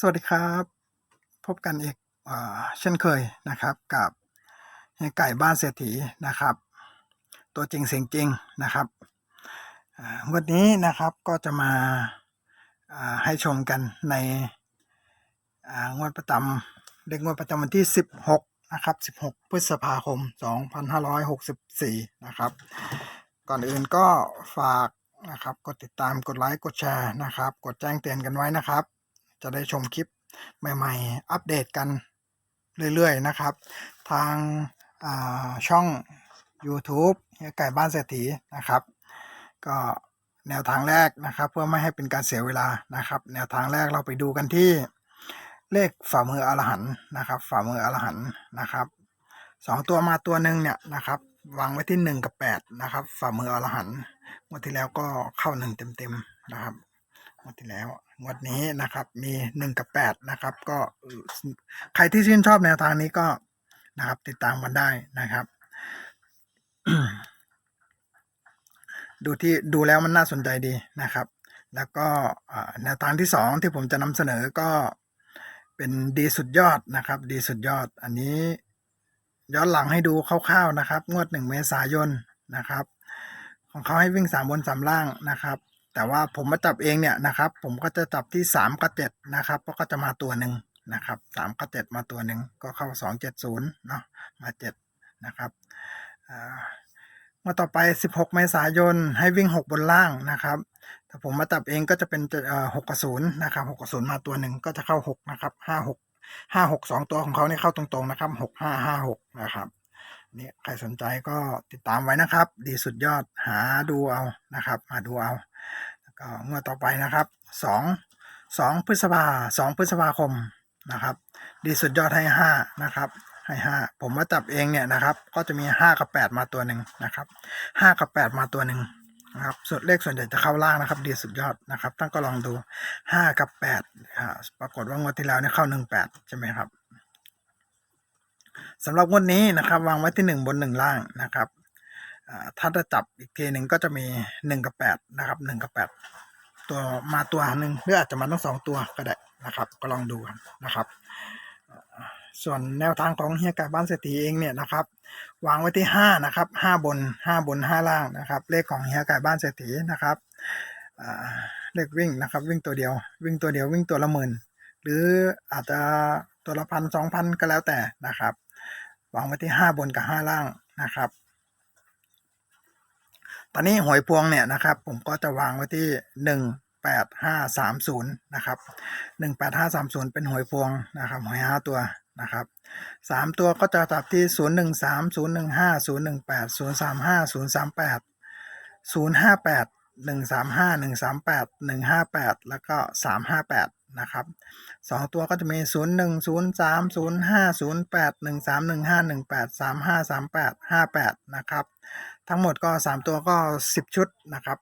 สวัสดีครับ พบกันอีกอเช่นเคยนะครับกับไก่บ้านเศรษฐีนะครับ ตัวจริงเสียงจริงนะครับวันนี้นะครับก็จะมาให้ชมกันในงวดประจำเด็กงวดประจำวันที่ 16 นะครับ 16 พฤษภาคม 2564 นะครับ ก่อนอื่นก็ฝากนะครับ กดติดตามกดไลค์กดแชร์นะครับ กดแจ้งเตือนกันไว้นะครับ จะได้ชมคลิปใหม่ ๆ อัปเดตกันเรื่อยๆนะครับ ทางาช่อง YouTube ไก่บ้านเศรษฐีนะครับ ก็แนวทางแรกนะครับ เพื่อไม่ให้เป็นการเสียเวลานะครับ แนวทางแรกเราไปดูกันที่เลขฝ่ามืออรหันต์นะครับ ฝ่ามืออรหันต์นะครับสองตัวมาตัวหนึ่งเนี่ยนะครับวางไว้ที่หนึ่งกับแปดนะครับ ฝ่ามืออรหันต์งวดที่แล้วก็เข้าหนึ่งเต็มๆนะครับ งวดที่แล้ว งวดนี้นะครับ มีหนึ่งกับแปดนะครับ ก็ใครที่ชื่นชอบแนวทางนี้ก็นะครับ ติดตามกันได้นะครับ ดูที่ดูแล้วมันน่าสนใจดีนะครับ แล้วก็แนวทางที่สองที่ผมจะนำเสนอก็เป็นดีสุดยอดนะครับ ดีสุดยอด อันนี้ย้อนหลังให้ดูคร่าวๆนะครับ งวดหนึ่งเมษายนนะครับ ของเขาให้วิ่งสามบนสามล่างนะครับ แต่ว่าผมมาจับเองเนี่ยนะครับ ผมก็จะจับที่สามกับเจ็ดนะครับเพราะก็จะมาตัวหนึ่งนะครับสามกับเจ็ดมาตัวหนึ่งก็เข้าสองเจ็ดศูนย์เนาะมาเจ็ดนะครับมาต่อไป 16 เมษายนให้วิ่ง 6 บนล่างนะครับถ้าผมมาจับเองก็จะเป็นเอ่อ6กับ0นะครับ6กับ0มาตัวหนึ่งก็จะเข้า 6 นะครับ5 6 5 6 2 ตัวของเขาเนี่ยเข้าตรงๆนะครับ6 5 5 6นะครับนี่ใครสนใจก็ติดตามไว้นะครับ ดีสุดยอดหาดูเอานะครับหาดูเอา ก็งวดต่อไปนะครับ2 2พฤษภา2พฤษภาคมนะครับ ดีสุดยอดให้5นะครับให้ห้าผมมาจับเองเนี่ยนะครับ ก็จะมีห้ากับแปดมาตัวหนึ่งนะครับห้ากับแปดมาตัวหนึ่งนะครับส่วนเลขส่วนใหญ่จะเข้าล่างนะครับ ดีสุดยอดนะครับตั้งก็ลองดูห้ากับแปดปรากฏว่างวดที่แล้วเนี่ยเข้าหนึ่งแปดใช่ไหมครับสำหรับงวดนี้นะครับ วางไว้ที่หนึ่งบนหนึ่งล่างนะครับ ถ้าจะจับอีกทีหนึ่งก็จะมีหนึ่งกับแปดนะครับหนึ่งกับแปดตัวมาตัวหนึ่งหรืออาจจะมาทั้งสองตัวก็ได้นะครับ ก็ลองดูกันนะครับส่วนแนวทางของเฮียไก่บ้านเศรษฐีเองเนี่ยนะครับวางไว้ที่ห้านะครับห้าบนห้าบนห้าล่างนะครับ เลขของเฮียไก่บ้านเศรษฐีนะครับเลขวิ่งนะครับ วิ่งตัวเดียว วิ่งตัวเดียววิ่งตัวละหมื่นหรืออาจจะตัวละพันสองพันก็แล้วแต่นะครับ วางไว้ที่ห้าบนกับห้าล่างนะครับ ตอนนี้หวยพวงเนี่ยนะครับ ผมก็จะวางไว้ที่หนึ่งแปดห้าสามศูนย์นะครับหนึ่งแปดห้าสามศูนย์เป็นหวยพวงนะครับหวยห้าตัวนะครับสามตัวก็จะจับที่ศูนย์หนึ่งสามศูนย์หนึ่งห้าศูนย์หนึ่งแปดศูนย์สามห้าศูนย์สามแปดศูนย์ห้าแปดหนึ่งสามห้าหนึ่งสามแปดหนึ่งห้าแปดแล้วก็สามห้าแปดนะครับสองตัวก็จะมีศูนย์หนึ่งศูนย์สามศูนย์ห้าศูนย์แปดหนึ่งสามหนึ่งห้าหนึ่งแปดสามห้าสามแปดห้าแปดนะครับ ทั้งหมดก็สามตัวก็สิบชุดนะครับ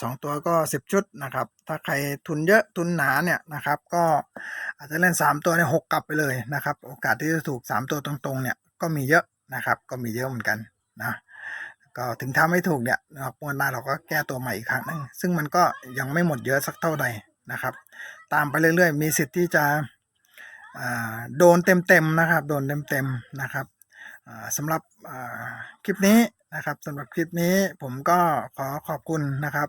สองตัวก็สิบชุดนะครับ ถ้าใครทุนเยอะทุนหนาเนี่ยนะครับ ก็อาจจะเล่นสามตัวเนี่ยหกกลับไปเลยนะครับ โอกาสที่จะถูกสามตัวตรงๆเนี่ยก็มีเยอะนะครับ ก็มีเยอะเหมือนกันนะก็ถึงถ้าไม่ถูกเนี่ยนะครับงวดหน้าเราก็แก้ตัวใหม่อีกครั้งหนึงซึ่งมันก็ยังไม่หมดเยอะสักเท่าใดนะครับ ตามไปเรื่อยๆ มีสิทธิ์ที่จะโดนเต็มๆนะครับ โดนเต็มๆนะครับสำหรับคลิปนี้ นะครับสำหรับคลิปนี้ผมก็ขอขอบคุณนะครับ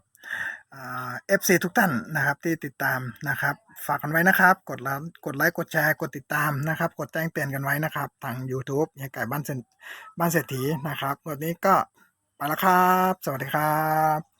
เอฟซีทุกท่านนะครับที่ติดตามนะครับ ฝากกันไว้นะครับ กดไลค์กดไลค์กดแชร์กดติดตามนะครับ กดแจ้งเตือนกันไว้นะครับทาง YouTube ยายไก่บ้านเศรษบ้านเศรษฐีนะครับวันนี้ก็ไปแล้วครับ สวัสดีครับ